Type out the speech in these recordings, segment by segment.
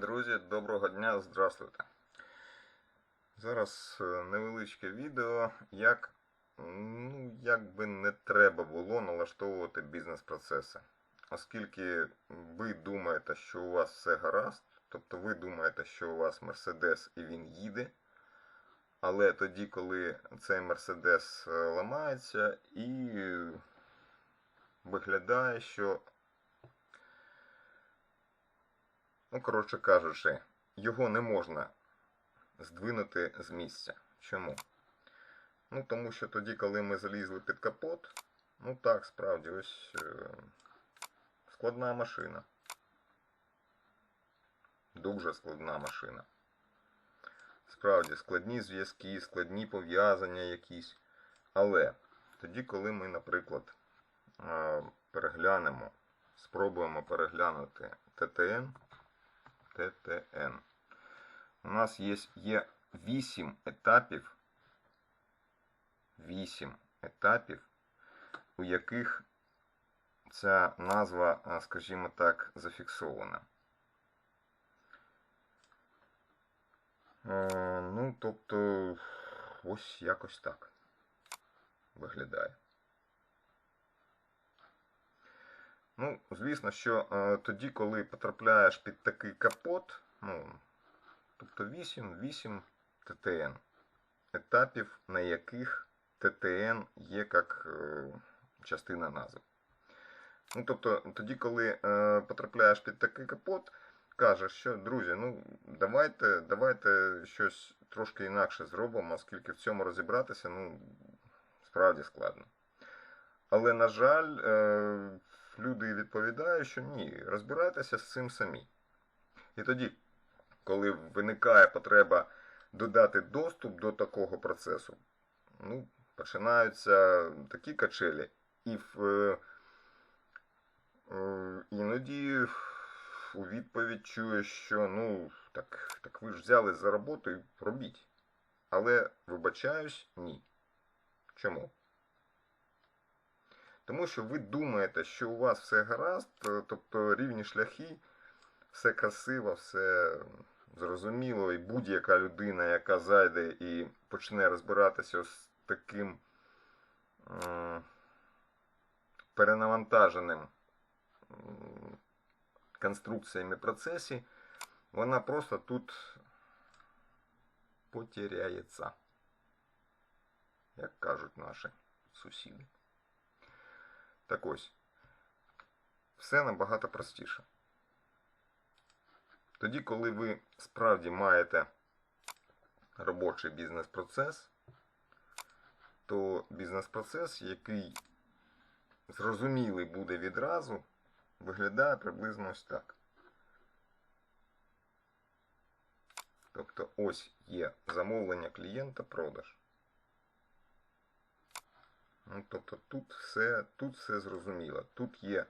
Друзі, доброго дня, здравствуйте. Зараз е, невеличке відео, як, ну, як би не треба було налаштовувати бізнес-процеси. Оскільки ви думаєте, що у вас все гаразд, тобто ви думаєте, що у вас Мерседес і він їде, але тоді, коли цей Мерседес е, ламається і виглядає, що Ну, коротше кажучи, його не можна здвинути з місця. Чому? Ну, тому що тоді, коли ми залізли під капот, ну так, справді, ось е, складна машина. Дуже складна машина. Справді, складні зв'язки, складні пов'язання якісь. Але тоді, коли ми, наприклад, е, переглянемо, спробуємо переглянути ТТН, ТТН. У нас є, є 8 етапів, 8 етапів, у яких ця назва, скажімо так, зафіксована. Ну, тобто, ось якось так виглядає. Ну, звісно, що е, тоді, коли потрапляєш під такий капот, ну, тобто 8, 8 ТТН, етапів, на яких ТТН є як е, частина назви. Ну, тобто, тоді, коли е, потрапляєш під такий капот, кажеш, що, друзі, ну, давайте, давайте щось трошки інакше зробимо, оскільки в цьому розібратися, ну, справді складно. Але, на жаль, е, люди відповідають, що ні, розбирайтеся з цим самі. І тоді, коли виникає потреба додати доступ до такого процесу, ну, починаються такі качелі, і в, е, е, іноді у відповідь чує, що ну, так, так ви ж взяли за роботу і робіть. Але, вибачаюсь, ні. Чому? Тому що ви думаєте, що у вас все гаразд, е, тобто рівні шляхи, все красиво, все зрозуміло, і будь-яка людина, яка зайде і почне розбиратися з таким м, перенавантаженим конструкціями процесі, вона просто тут потеряється, як кажуть наші сусіди. Так ось, все набагато простіше. Тоді, коли ви справді маєте робочий бізнес-процес, то бізнес-процес, який зрозумілий буде відразу, виглядає приблизно ось так. Тобто ось є замовлення клієнта продаж. Ну, Тобто тут все, тут все зрозуміло. Тут є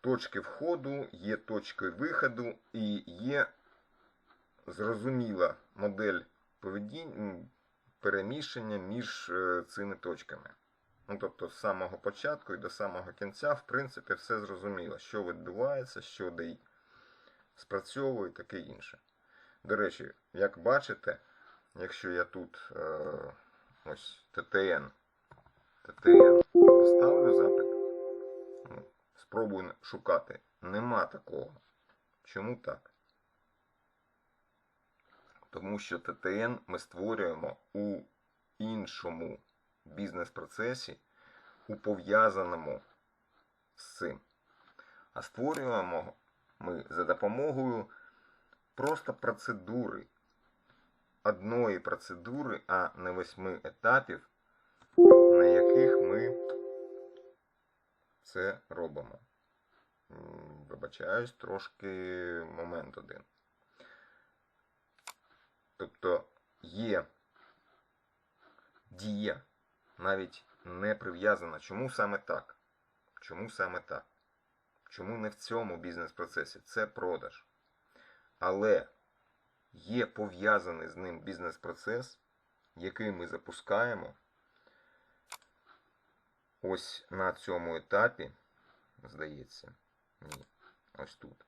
точки входу, є точки виходу і є зрозуміла модель поведіння, переміщення між е, цими точками. Ну, Тобто з самого початку і до самого кінця, в принципі, все зрозуміло, що відбувається, що де спрацьовує таке інше. До речі, як бачите, якщо я тут е, ось ТТН. ТТН. Поставлю запит. Ну, Спробую шукати. Нема такого. Чому так? Тому що ТТН ми створюємо у іншому бізнес-процесі, у пов'язаному з цим. А створюємо ми за допомогою просто процедури. Одної процедури, а не восьми етапів на яких ми це робимо. Вибачаюсь, трошки момент один. Тобто є дія, навіть не прив'язана. Чому саме так? Чому саме так? Чому не в цьому бізнес-процесі? Це продаж. Але є пов'язаний з ним бізнес-процес, який ми запускаємо ось на цьому етапі, здається, ні, ось тут.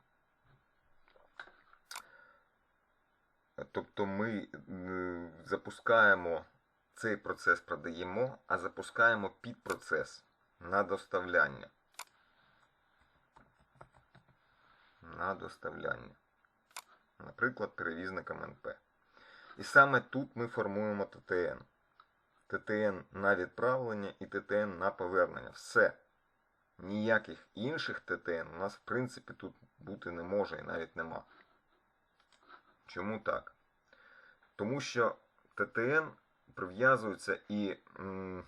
тобто ми е, запускаємо цей процес продаємо, а запускаємо підпроцес на доставляння. На доставляння. Наприклад, перевізникам НП. І саме тут ми формуємо ТТН. ТТН на відправлення і ТТН на повернення. Все. Ніяких інших ТТН у нас, в принципі, тут бути не може і навіть нема. Чому так? Тому що ТТН прив'язується і м,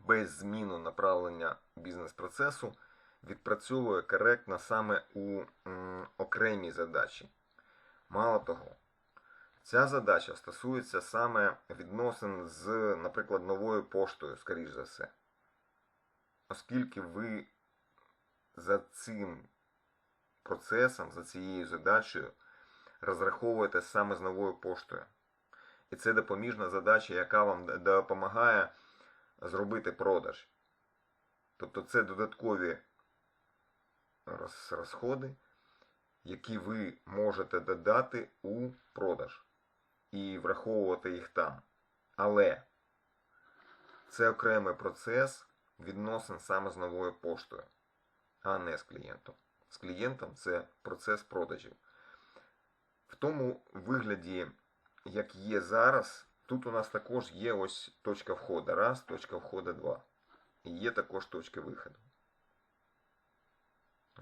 без зміну направлення бізнес-процесу відпрацьовує коректно саме у м, окремій задачі. Мало того, ця задача стосується саме відносин з, наприклад, новою поштою, скоріш за все. Оскільки ви за цим процесом, за цією задачею розраховуєте саме з новою поштою. І це допоміжна задача, яка вам допомагає зробити продаж. Тобто це додаткові розходи, які ви можете додати у продаж і враховувати їх там. Але це окремий процес відносин саме з новою поштою, а не з клієнтом. З клієнтом це процес продажів. В тому вигляді, як є зараз, тут у нас також є ось точка входу. Раз, точка входу два. І є також точка виходу.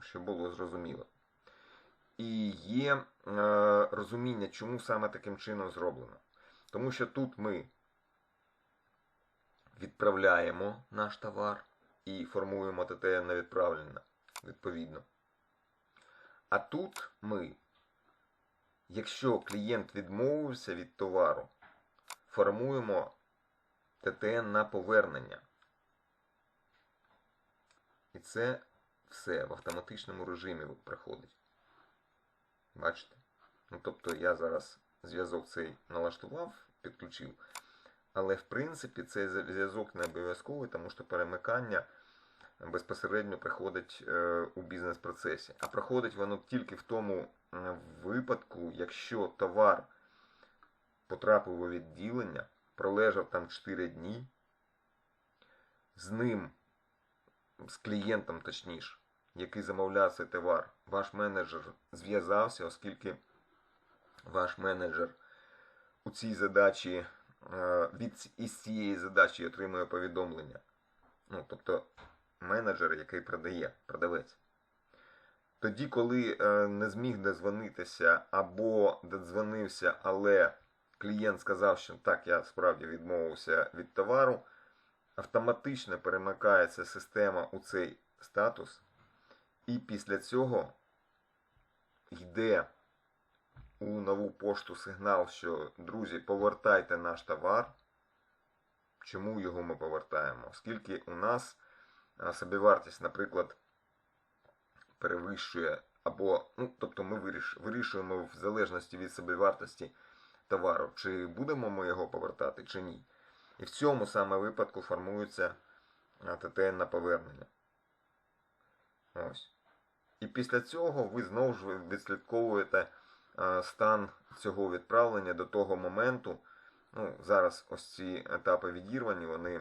Щоб було зрозуміло. І є е, розуміння, чому саме таким чином зроблено. Тому що тут ми відправляємо наш товар і формуємо ТТН на відправлення, відповідно. А тут ми, якщо клієнт відмовився від товару, формуємо ТТН на повернення. І це все в автоматичному режимі проходить. Бачите? Ну, тобто я зараз зв'язок цей налаштував, підключив. Але в принципі цей зв'язок не обов'язковий, тому що перемикання безпосередньо приходить е, у бізнес-процесі. А проходить воно тільки в тому випадку, якщо товар потрапив у відділення, пролежав там 4 дні, з ним, з клієнтом точніше, який замовляв цей товар, ваш менеджер зв'язався, оскільки ваш менеджер у цій задачі е, від із цієї задачі отримує повідомлення. Ну, тобто менеджер, який продає, продавець. Тоді, коли е, не зміг дозвонитися або додзвонився, але клієнт сказав, що так, я справді відмовився від товару, автоматично перемикається система у цей статус, і після цього йде у нову пошту сигнал, що друзі, повертайте наш товар. Чому його ми повертаємо? Оскільки у нас собівартість, наприклад, перевищує або, ну, тобто ми вирішуємо в залежності від собівартості товару, чи будемо ми його повертати, чи ні. І в цьому саме випадку формується ТТН на повернення. Ось. І після цього ви знову ж відслідковуєте а, стан цього відправлення до того моменту. Ну, Зараз ось ці етапи відірвані, вони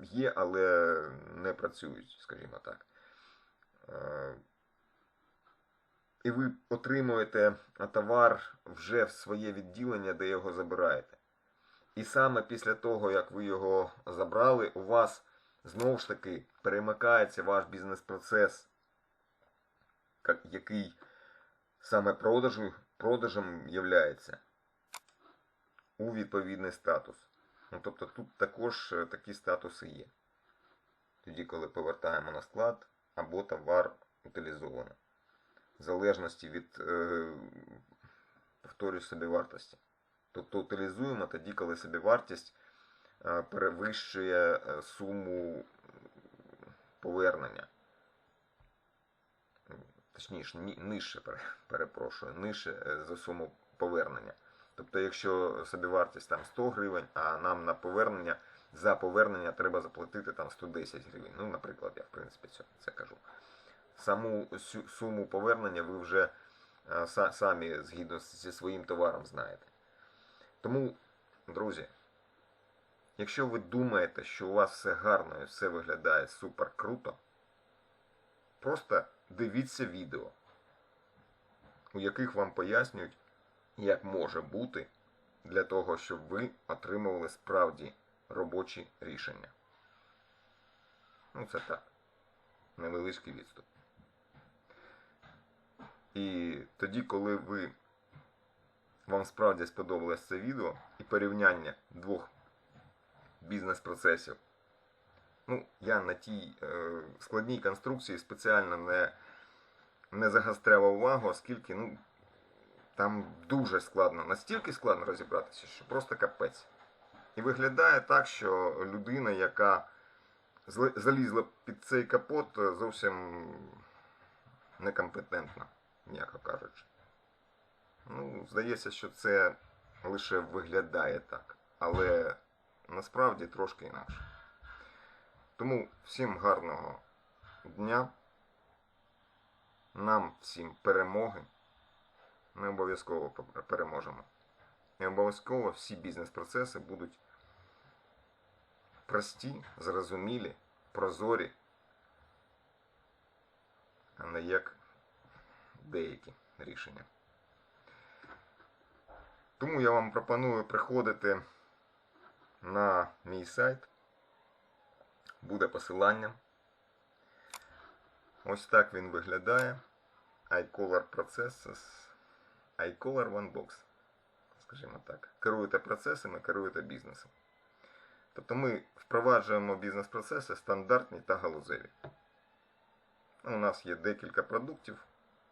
є, але не працюють, скажімо так. Е, І ви отримуєте товар вже в своє відділення, де його забираєте. І саме після того, як ви його забрали, у вас знову ж таки перемикається ваш бізнес-процес, який саме продажу, продажем являється у відповідний статус. Ну, тобто тут також е, такі статуси є. Тоді, коли повертаємо на склад або товар утилізовано. В залежності від, е, повторюю, собівартості. Тобто утилізуємо тоді, коли собівартість е, перевищує е, суму повернення. Точніше, нижче, перепрошую, нижче е, за суму повернення. Тобто, якщо собівартість там 100 гривень, а нам на повернення, за повернення треба заплатити там 110 гривень. Ну, наприклад, я в принципі це, кажу. Саму суму повернення ви вже е, самі згідно зі своїм товаром знаєте. Тому, друзі, якщо ви думаєте, що у вас все гарно і все виглядає супер круто, просто дивіться відео, у яких вам пояснюють, як може бути для того, щоб ви отримували справді робочі рішення. Ну, це так. Невеличкий відступ. І тоді, коли ви вам справді сподобалось це відео і порівняння двох бізнес-процесів, ну, я на тій е, складній конструкції спеціально не, не загостряв увагу, оскільки ну, там дуже складно, настільки складно розібратися, що просто капець. І виглядає так, що людина, яка залізла під цей капот, е, зовсім некомпетентна, м'яко кажучи. Ну, здається, що це лише виглядає так, але насправді трошки інакше. Тому всім гарного дня, нам всім перемоги. Ми обов'язково переможемо. І обов'язково всі бізнес-процеси будуть прості, зрозумілі, прозорі, а не як деякі рішення. Тому я вам пропоную приходити на мій сайт. Буде посилання. Ось так він виглядає. iColor Processes. iColor OneBox. Скажімо так. Керуєте процесами, керуєте бізнесом. Тобто ми впроваджуємо бізнес-процеси стандартні та галузеві. У нас є декілька продуктів.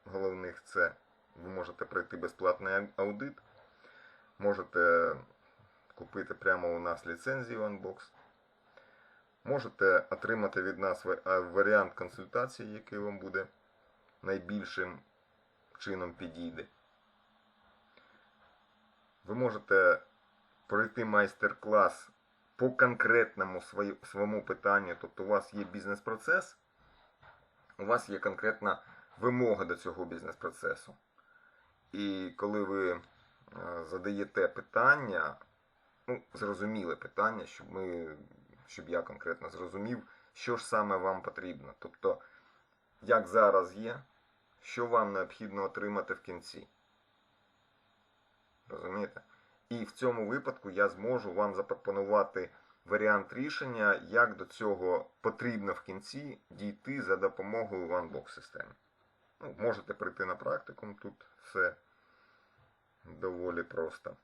Головних це ви можете пройти безплатний аудит. Можете купити прямо у нас ліцензію OneBox. Можете отримати від нас варіант консультації, який вам буде найбільшим чином підійде. Ви можете пройти майстер-клас по конкретному своєму питанню. Тобто у вас є бізнес-процес, у вас є конкретна вимога до цього бізнес-процесу. І коли ви е, задаєте питання, ну, зрозуміле питання, щоб ми, щоб я конкретно зрозумів, що ж саме вам потрібно. Тобто, як зараз є, що вам необхідно отримати в кінці. Розумієте? І в цьому випадку я зможу вам запропонувати варіант рішення, як до цього потрібно в кінці дійти за допомогою OneBox системи. Ну, можете прийти на практикум, тут все доволі просто.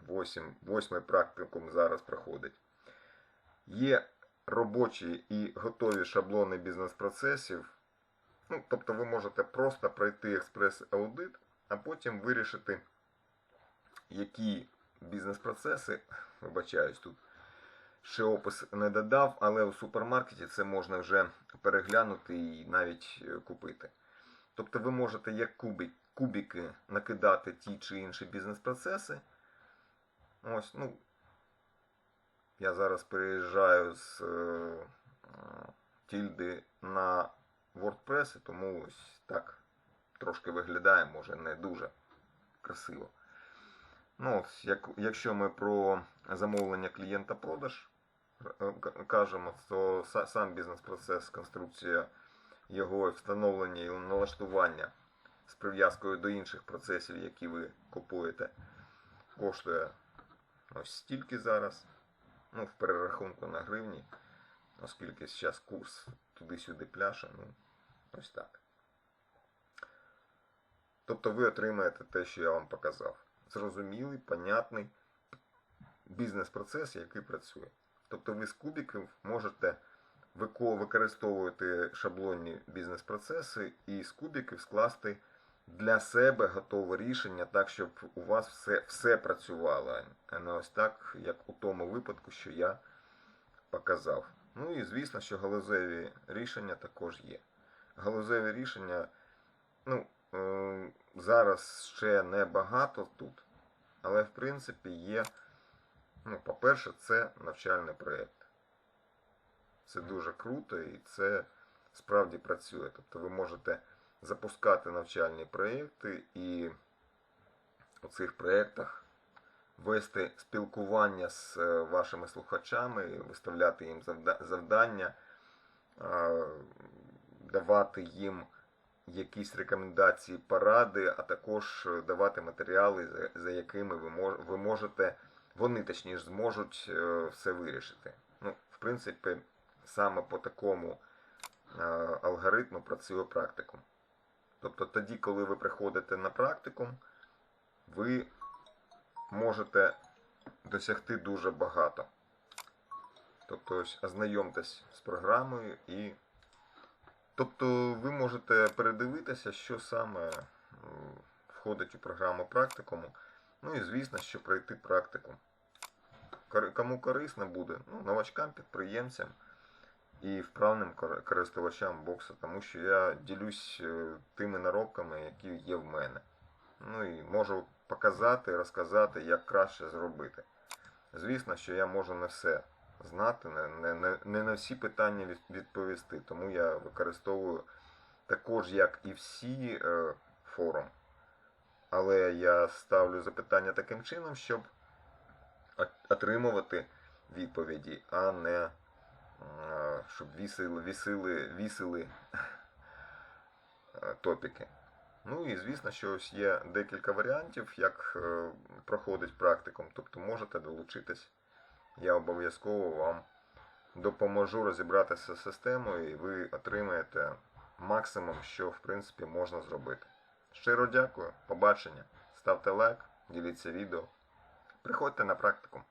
Восім, восьмий практикум зараз проходить. Є робочі і готові шаблони бізнес-процесів. Ну, тобто ви можете просто пройти експрес-аудит, а потім вирішити, які бізнес-процеси, вибачаюсь тут, ще опис не додав, але у супермаркеті це можна вже переглянути і навіть е, купити. Тобто ви можете як кубик, кубики накидати ті чи інші бізнес-процеси. Ось, ну, я зараз переїжджаю з е, е, тільди на WordPress, тому ось так трошки виглядає, може не дуже красиво. Ну, от, як, якщо ми про замовлення клієнта-продаж е, кажемо, то сам бізнес-процес, конструкція його встановлення і налаштування з прив'язкою до інших процесів, які ви купуєте, коштує ось стільки зараз. Ну, в перерахунку на гривні, оскільки зараз курс туди-сюди пляше, ну, ось так. Тобто ви отримаєте те, що я вам показав. Зрозумілий, понятний бізнес-процес, який працює. Тобто ви з кубиків можете використовувати шаблонні бізнес-процеси і з кубиків скласти для себе готове рішення так, щоб у вас все, все працювало, а не ось так, як у тому випадку, що я показав. Ну і звісно, що галузеві рішення також є. Галузеві рішення, ну, е, зараз ще не багато тут, але в принципі є. Ну, по-перше, це навчальний проєкт. Це дуже круто і це справді працює. Тобто ви можете запускати навчальні проєкти і у цих проєктах вести спілкування з е, вашими слухачами, виставляти їм завдання, давати їм якісь рекомендації, поради, а також е, давати матеріали, за- якими ви можете, вони точніше зможуть е, все вирішити. Ну, в принципі, саме по такому алгоритму працює практикум. Тобто тоді, коли ви приходите на практикум, ви можете досягти дуже багато. Тобто, ось ознайомтесь з програмою і. Тобто ви можете передивитися, що саме входить у програму практикуму. Ну і звісно, що пройти практикум. Кор- Кому корисно буде? Ну, новачкам, підприємцям і вправним кор- користувачам боксу, тому що я ділюсь е, тими наробками, які є в мене. Ну і можу показати, розказати, як краще зробити. Звісно, що я можу не все знати, не, не, не, на всі питання відповісти, тому я використовую також, як і всі, е, форум. Але я ставлю запитання таким чином, щоб отримувати відповіді, а не щоб вісили, вісили, вісили е, топіки. Ну і звісно, що ось є декілька варіантів, як е, проходить практикум, тобто можете долучитись. Я обов'язково вам допоможу розібратися з системою, і ви отримаєте максимум, що в принципі можна зробити. Щиро дякую, побачення, ставте лайк, діліться відео. Приходьте на практикум.